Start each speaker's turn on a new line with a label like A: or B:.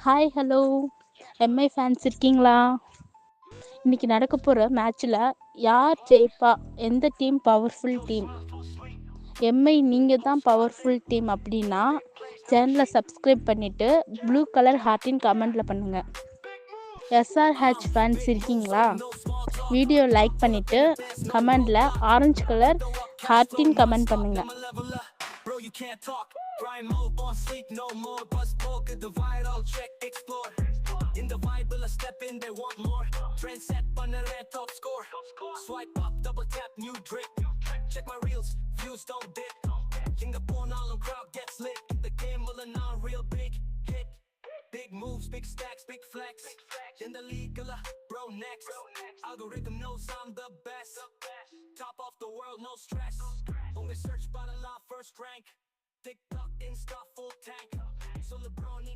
A: Hi hello Mi fans இருக்கீங்களா? இன்னைக்கு நடக்க போகிற மேட்ச்சில் யார் ஜெயிப்பா? எந்த டீம் பவர்ஃபுல் டீம் எம்ஐ நீங்கள் தான் பவர்ஃபுல் டீம் அப்படின்னா சேனலை சப்ஸ்கிரைப் பண்ணிவிட்டு ப்ளூ கலர் ஹார்ட்டின் கமெண்டில் பண்ணுங்கள் எஸ்ஆர்ஹெச் ஃபேன்ஸ் இருக்கீங்களா? வீடியோ லைக் பண்ணிவிட்டு கமெண்டில் ஆரஞ்சு கலர் ஹார்ட்டின் கமெண்ட் பண்ணுங்கள்
B: Bro. Grind mode, won't sleep no more. Buzz good divide, all check, explore. In the vibe, will I step in, they want more. Trend set, on the red top score. Swipe up, double tap, new drip. Check my reels, views don't dip. Singapore, all the crowd gets lit. The game will a non real big hit. Big moves, big stacks, big flex. In the league, uh, bro, next. Algorithm knows I'm the best. Top of the world, no stress. Only search by the law, first rank. Insta, full tank. So LeBron,